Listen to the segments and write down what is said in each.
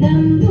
them.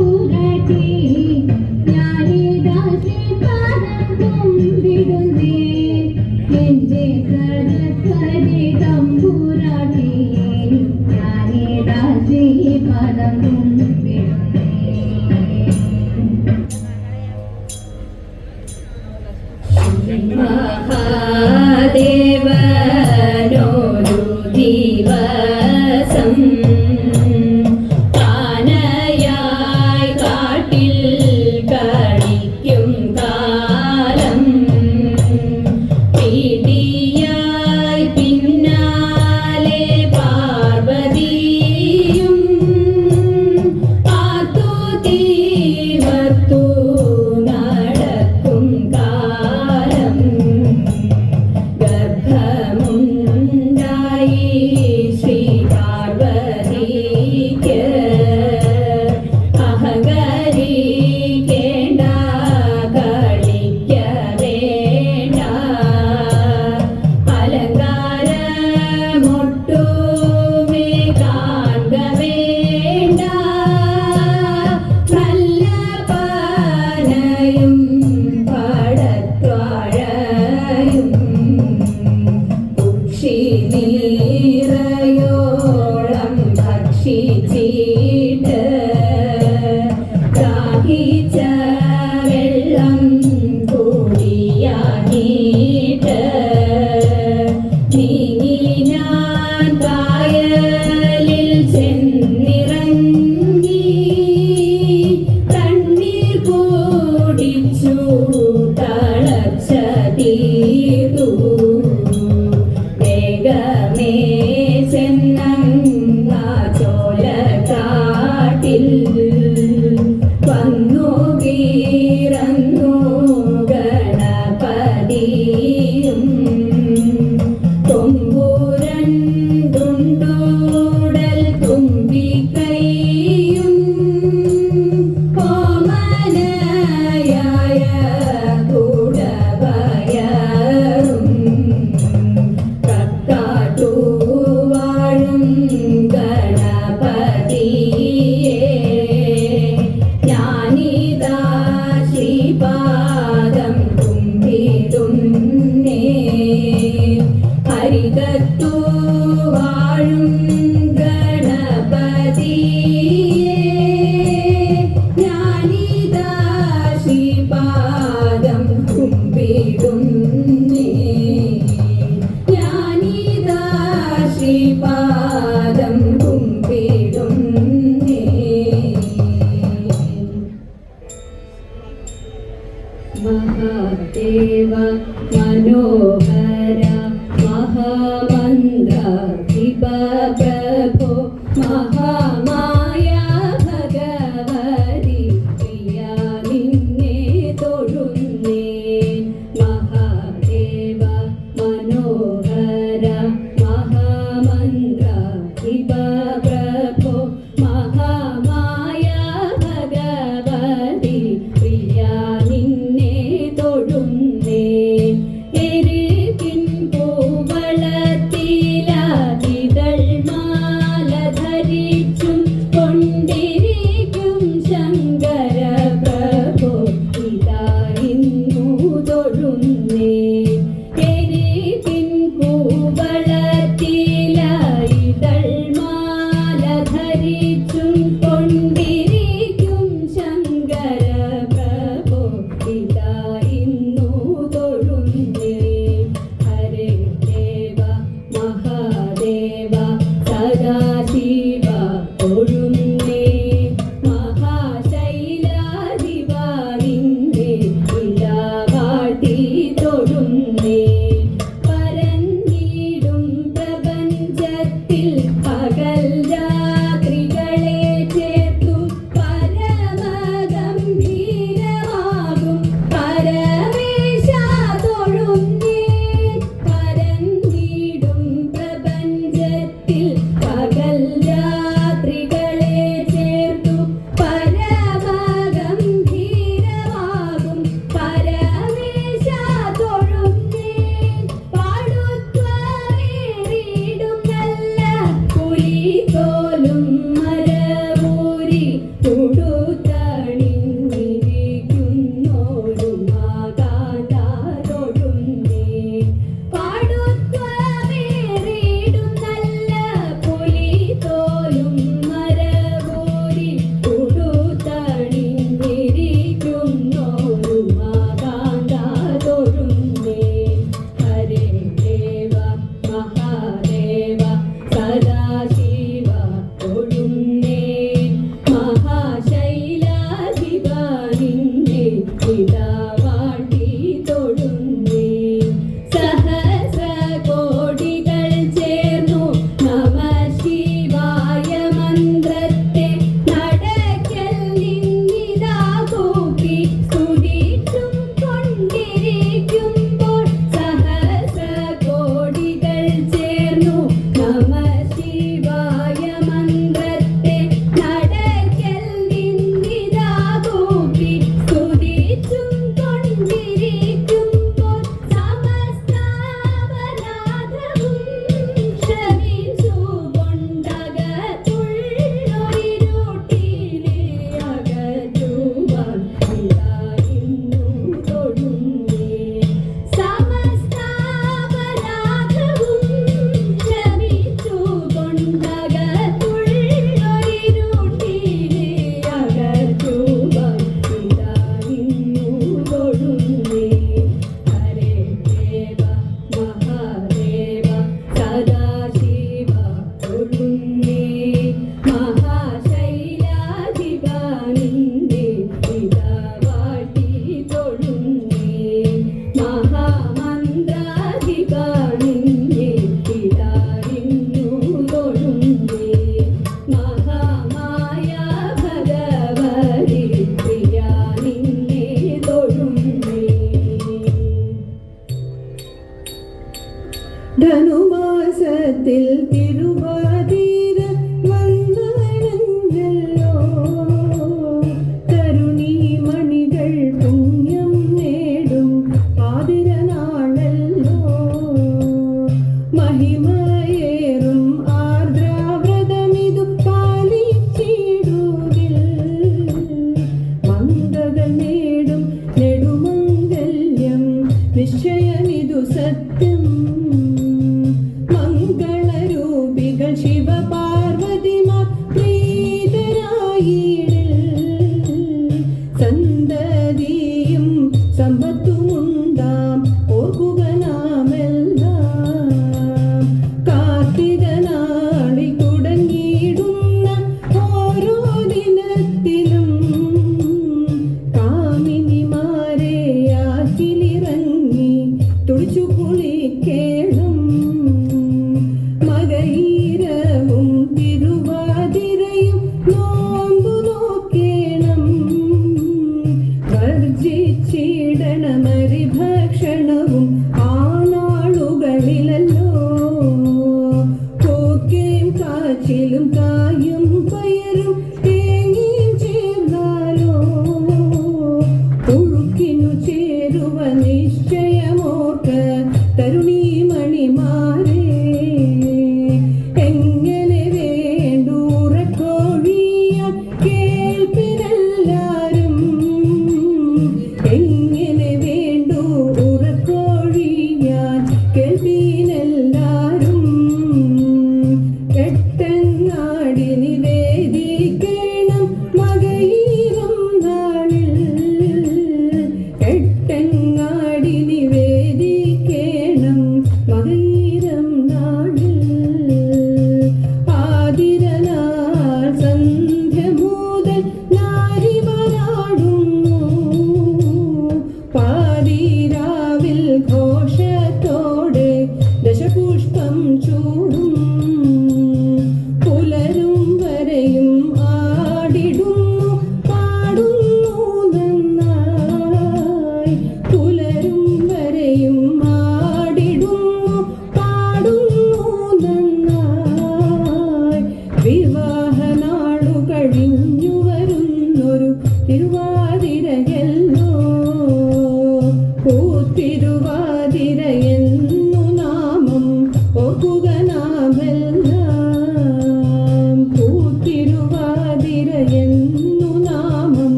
i Dada.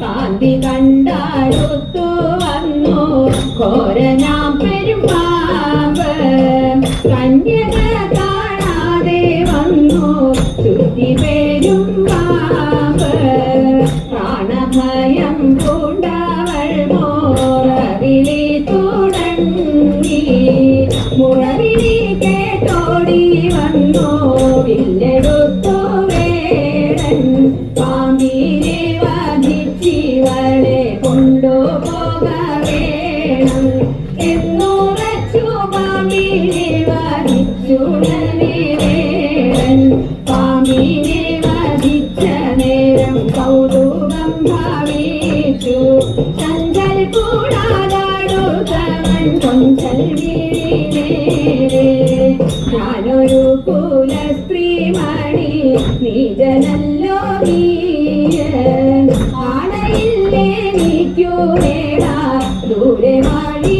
കാന്തി കണ്ടാടുത്തു വന്നു? കോരനാ പൂരമാഴി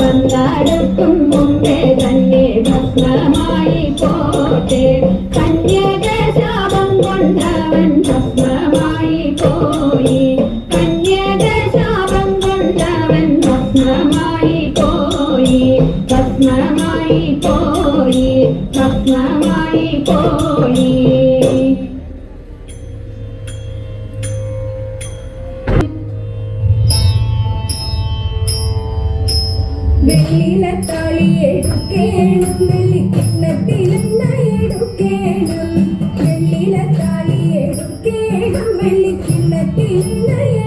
വന്നാടുക്കും മുമ്പേ തന്നെ ഭസ്മമായി പോട്ടെ. കന്യകശാപം കൊണ്ടവൻ ഭസ്മമായി പോയി. കന്യകശാപം കൊണ്ടവൻ ഭസ്മമായി പോയി. ഭസ്മമായി പോയി. ഭസ്മമായി പോയി. നീലത്താളി എടുക്കേണം വെള്ളിക്കിണ്ണത്തിലും എടുക്കേണം വെള്ളിലത്താളി എടുക്കേണം വെള്ളിക്കിണ്ണത്തിലും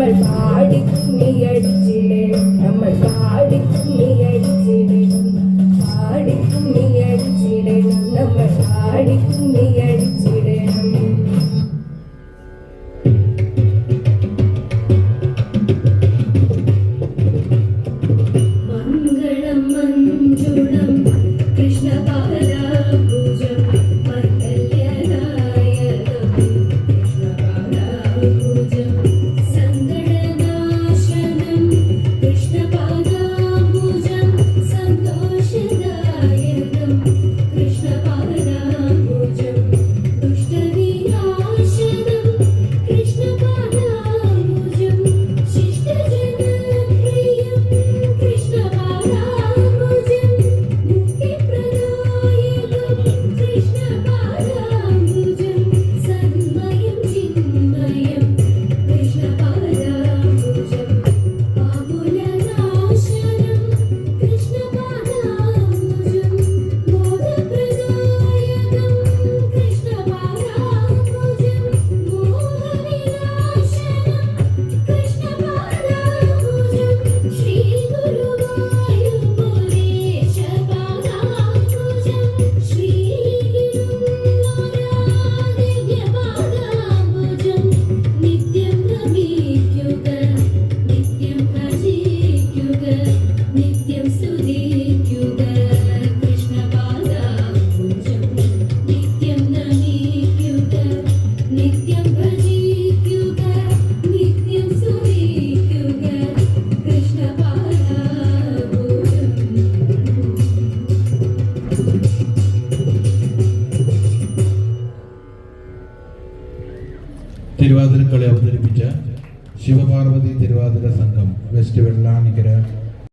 அவள் பாடி துணியடி